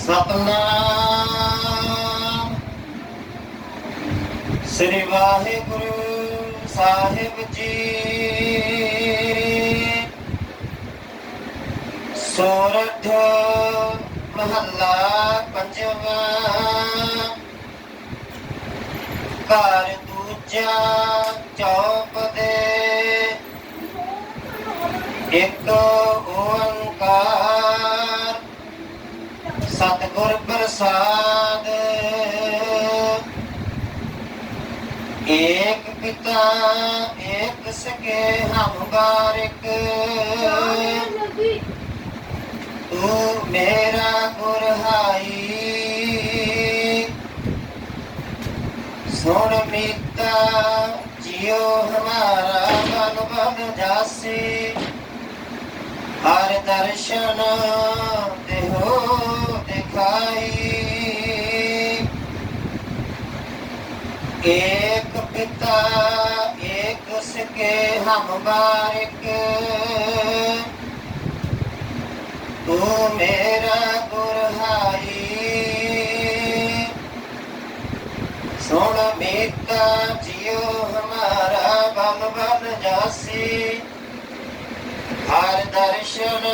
ਸਤਨਾਮ। ਸ੍ਰੀ ਵਾਹਿਗੁਰੂ ਸਾਹਿਬ ਜੀ। ਸੋਰਠ ਮਹੱਲਾ ਪੰਜਵਾਂ। ਘਰ ਦੂਜਾ ਚੌਪ ਦੇ ਇੱਕ ਓੰਕਾਰ ਸਤਿਗੁਰ ਪ੍ਰਸਾਦ। ਏਕ ਪਿਤਾ, ਏਕ ਸਕੇ ਹਮ ਬਾਰਿਕ। ਤੂੰ ਮੇਰਾ ਗੁਰਹਾਈ ਸੁਣ ਮੀਤਾ, ਜਿਉ ਹਮਾਰਾ ਮਨ ਬਨ ਜਾਸੀ। ਹਰ ਦਰਸ਼ਨ ਏਕ ਪਿਤਾ ਏਕ ਸਕੇ ਹਮ ਬਾਰਿਕ ਤੂੰ ਮੇਰਾ ਗੁਰਹਾਈ ਸੁਣ ਮੀਤਾ ਜਿਉ ਹਮਾਰਾ ਬਲ ਬਲ ਜਾਸੀ ਹਰ ਦਰਸ਼ਨ